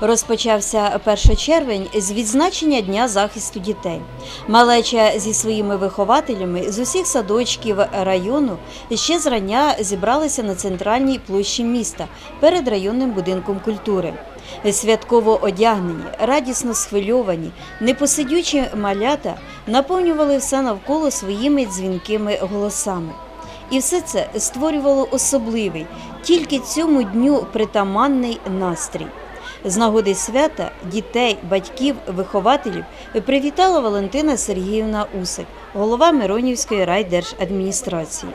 Розпочався 1 червень з відзначення Дня захисту дітей. Малеча зі своїми вихователями з усіх садочків району ще зрання зібралися на центральній площі міста перед районним будинком культури. Святково одягнені, радісно схвильовані, непосидючі малята наповнювали все навколо своїми дзвінкими голосами. І все це створювало особливий, тільки цьому дню притаманний настрій. З нагоди свята дітей, батьків, вихователів привітала Валентина Сергіївна Усик, голова Миронівської райдержадміністрації.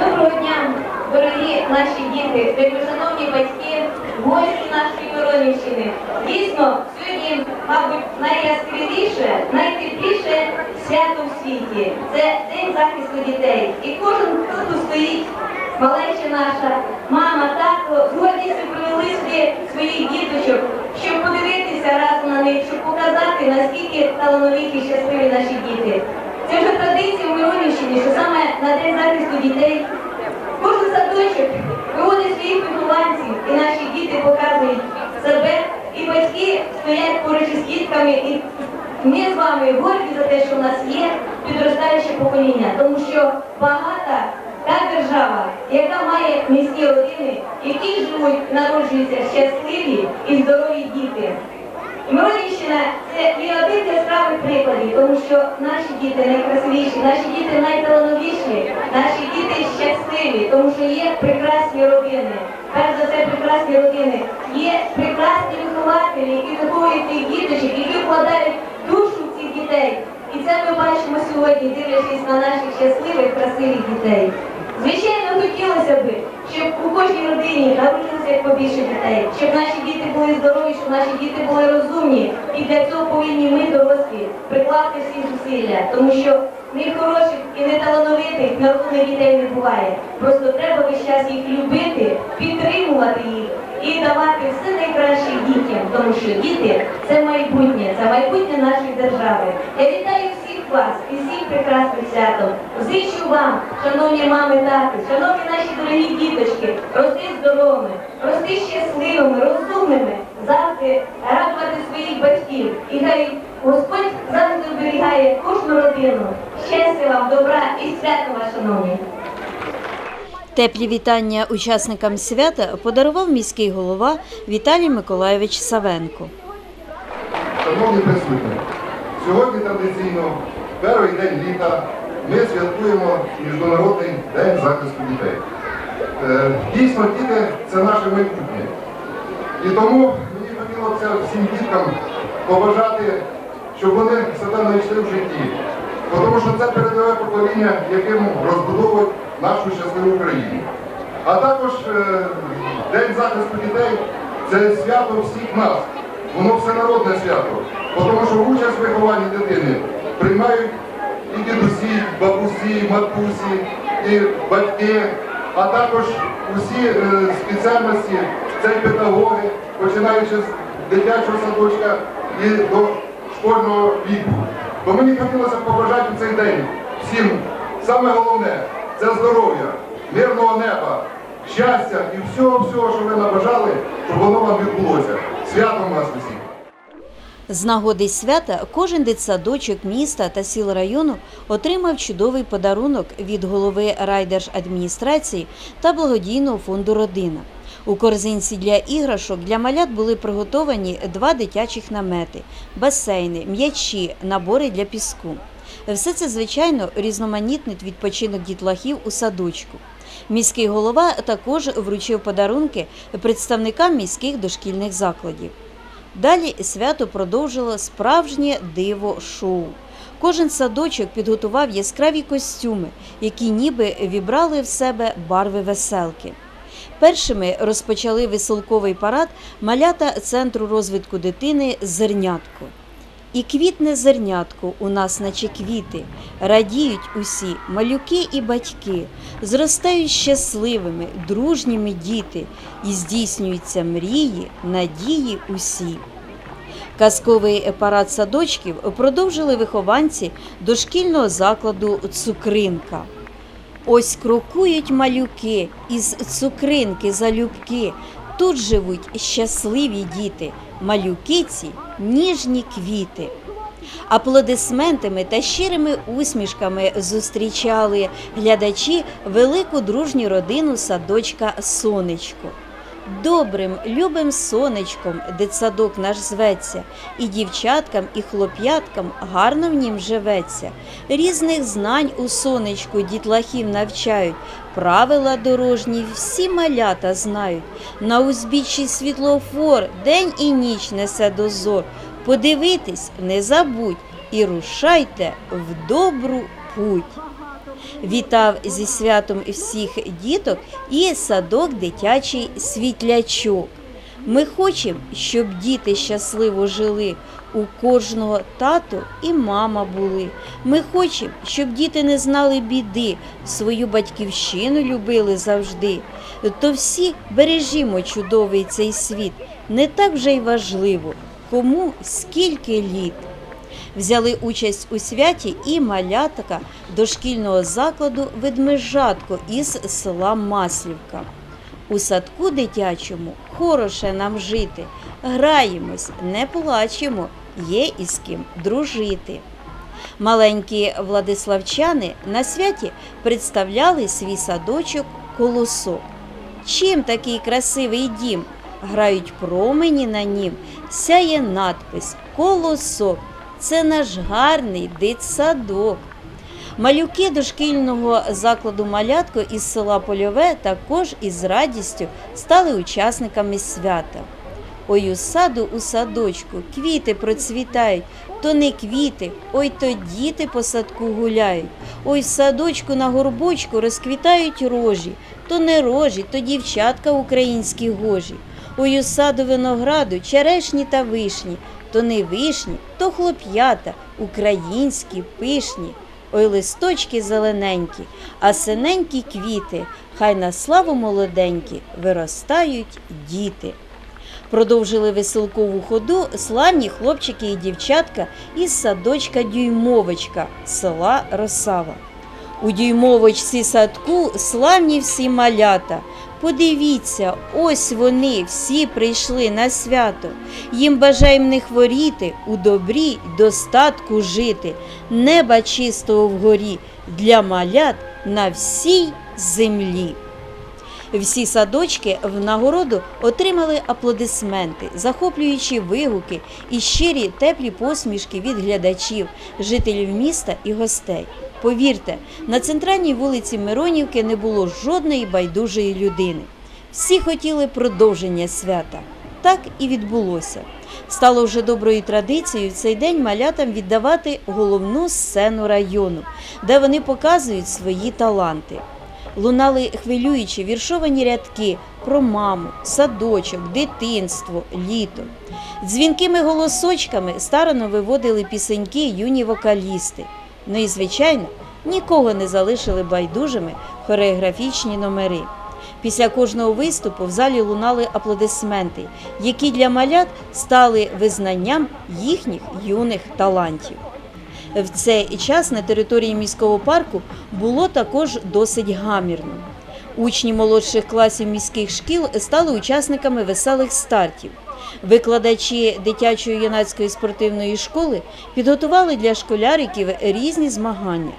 Доброго дня, дорогі наші діти, вельмишановні батьки, гості нашої Миронівщини. Дійсно, сьогодні, мабуть, найяскравіше, найтепліше свято в світі. Це День захисту дітей. І кожен, хто тут стоїть, малеча наша, мама, тато, з гордістю привели сюди своїх діточок, щоб подивитися разом на них, щоб показати, наскільки талановиті і щасливі наші діти. Це вже традиція в Миронівщині, що саме на День захисту дітей кожен садочок виводить своїх вихованців, і наші діти показують себе, і батьки стоять поруч із дітками, і ми з вами горді за те, що в нас є підростаюче покоління, тому що багата та держава, яка має міські родини, які живуть, народжуються щасливі і здорові діти. Миронівщина це є один з яскравих прикладів, тому що наші діти найкрасивіші, наші діти найталановіші, наші діти щасливі, тому що є прекрасні родини. Перш за все, прекрасні родини. Є прекрасні вихователі, які виховують тих діточок, які вкладають душу цих дітей. І це ми бачимо сьогодні, дивлячись на наших щасливих, красивих дітей. Звичайно, хотілося б, щоб у кожній родині народилося побільше дітей, щоб наші діти були здорові, щоб наші діти були розумні. І для цього повинні ми, дорослі, прикласти всі зусилля, тому що ні хороших і не талановитих нерозумних дітей не буває. Просто треба весь час їх любити, підтримувати їх і давати все найкраще дітям, тому що діти це майбутнє, це майбутнє нашої держави. Я вітаю вас і всіх прекрасних святом. Зичу вам, шановні мами, тати, шановні наші дорогі діточки, рости здоровими, рости щасливими, розумними, завжди радувати своїх батьків. І хай Господь завжди оберігає кожну родину. Щастя вам, добра і свято вас, шановні. Теплі вітання учасникам свята подарував міський голова Віталій Миколайович Савенко. Шановні присутні, сьогодні традиційно, перший день літа, ми святкуємо Міжнародний день захисту дітей. Е, Дійсно, діти це наше майбутнє. І тому мені хотілося всім діткам побажати, щоб вони себе знайшли в житті. Тому що це передове покоління, яким розбудовують нашу щасливу Україну. А також е, День захисту дітей це свято всіх нас. Воно всенародне свято. Тому що участь в вихованні дитини приймають і дідусі, бабусі, матусі, і батьки, а також усі е, спеціальності, це педагоги, починаючи з дитячого садочка і до школьного віку. То мені хотілося побажати в цей день всім саме головне це здоров'я, мирного неба, щастя і всього, всього, що ви набажали, щоб воно вам відбулося. Святом вас усіх! З нагоди свята кожен дитсадочок міста та сіл району отримав чудовий подарунок від голови райдержадміністрації та благодійного фонду Родина. У корзинці для іграшок для малят були приготовані два дитячих намети, басейни, м'ячі, набори для піску. Все це, звичайно, різноманітний відпочинок дітлахів у садочку. Міський голова також вручив подарунки представникам міських дошкільних закладів. Далі свято продовжило справжнє диво-шоу. Кожен садочок підготував яскраві костюми, які ніби вібрали в себе барви веселки. Першими розпочали веселковий парад малята Центру розвитку дитини Зернятко. І квітне зернятко у нас, наче квіти, радіють усі малюки і батьки, зростають щасливими, дружніми діти, і здійснюються мрії, надії усі. Казковий парад садочків продовжили вихованці дошкільного закладу Цукринка. Ось крокують малюки із цукринки залюбки, Тут живуть щасливі діти, малюкиці, ніжні квіти. Аплодисментами та щирими усмішками зустрічали глядачі велику дружню родину садочка Сонечко. Добрим, любим сонечком дитсадок наш зветься, і дівчаткам, і хлоп'яткам гарно в нім живеться. Різних знань у сонечку дітлахів навчають, правила дорожні всі малята знають. На узбіччі світлофор день і ніч несе дозор. Подивитись не забудь і рушайте в добру путь. Вітав зі святом всіх діток і садок дитячий світлячок. Ми хочемо, щоб діти щасливо жили, у кожного тато і мама були. Ми хочемо, щоб діти не знали біди, свою батьківщину любили завжди. То всі бережімо чудовий цей світ, не так вже й важливо, кому скільки літ. Взяли участь у святі і малятка дошкільного закладу Ведмежатко із села Маслівка. У садку дитячому хороше нам жити, граємось, не плачемо, є із ким дружити. Маленькі владиславчани на святі представляли свій садочок колосок. Чим такий красивий дім? Грають промені на нім, сяє надпис Колосок. Це наш гарний дитсадок. Малюки дошкільного закладу малятко із села Польове також із радістю стали учасниками свята. Ой у саду у садочку квіти процвітають, то не квіти, ой то діти по садку гуляють. Ой в садочку на горбочку розквітають рожі, то не рожі, то дівчатка українські гожі. Ой у саду винограду, черешні та вишні, то не вишні, то хлоп'ята, українські, пишні. Ой листочки зелененькі, а синенькі квіти, хай на славу молоденькі виростають діти. Продовжили веселкову ходу славні хлопчики і дівчатка із садочка Дюймовочка села Росава. У Дюймовочці садку славні всі малята. Подивіться, ось вони всі прийшли на свято. Їм бажаєм не хворіти, у добрі достатку жити, неба чистого вгорі для малят на всій землі. Всі садочки в нагороду отримали аплодисменти, захоплюючі вигуки і щирі теплі посмішки від глядачів, жителів міста і гостей. Повірте, на центральній вулиці Миронівки не було жодної байдужої людини. Всі хотіли продовження свята. Так і відбулося. Стало вже доброю традицією в цей день малятам віддавати головну сцену району, де вони показують свої таланти. Лунали хвилюючі віршовані рядки про маму, садочок, дитинство, літо. Дзвінкими голосочками старано виводили пісеньки юні вокалісти. Ну і, звичайно, нікого не залишили байдужими хореографічні номери. Після кожного виступу в залі лунали аплодисменти, які для малят стали визнанням їхніх юних талантів. В цей час на території міського парку було також досить гамірно. Учні молодших класів міських шкіл стали учасниками веселих стартів. Викладачі дитячої юнацької спортивної школи підготували для школяриків різні змагання.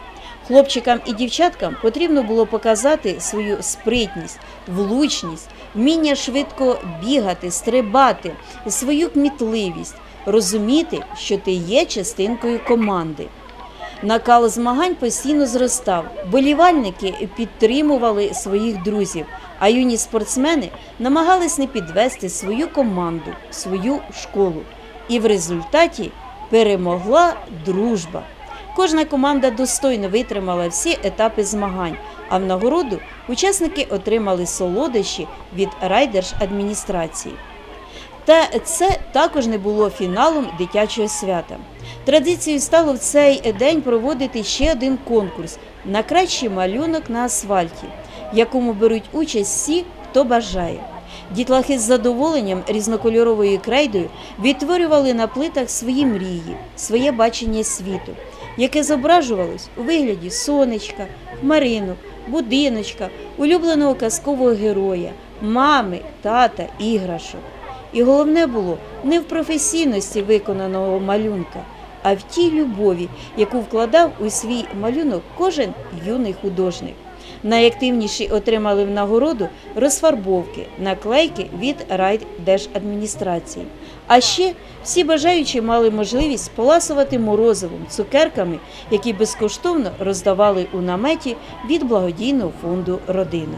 Хлопчикам і дівчаткам потрібно було показати свою спритність, влучність, вміння швидко бігати, стрибати, свою кмітливість, розуміти, що ти є частинкою команди. Накал змагань постійно зростав. Болівальники підтримували своїх друзів, а юні спортсмени намагались не підвести свою команду, свою школу. І в результаті перемогла дружба. Кожна команда достойно витримала всі етапи змагань, а в нагороду учасники отримали солодощі від райдержадміністрації. Та це також не було фіналом дитячого свята. Традицією стало в цей день проводити ще один конкурс на кращий малюнок на асфальті, в якому беруть участь всі, хто бажає. Дітлахи з задоволенням різнокольоровою крейдою відтворювали на плитах свої мрії, своє бачення світу. яке зображувалось у вигляді сонечка, хмаринок, будиночка, улюбленого казкового героя, мами, тата, іграшок. І головне було не в професійності виконаного малюнка, а в тій любові, яку вкладав у свій малюнок кожен юний художник. Найактивніші отримали в нагороду розфарбовки, наклейки від райдержадміністрації. А ще всі бажаючі мали можливість поласувати морозивом, цукерками, які безкоштовно роздавали у наметі від благодійного фонду Родина.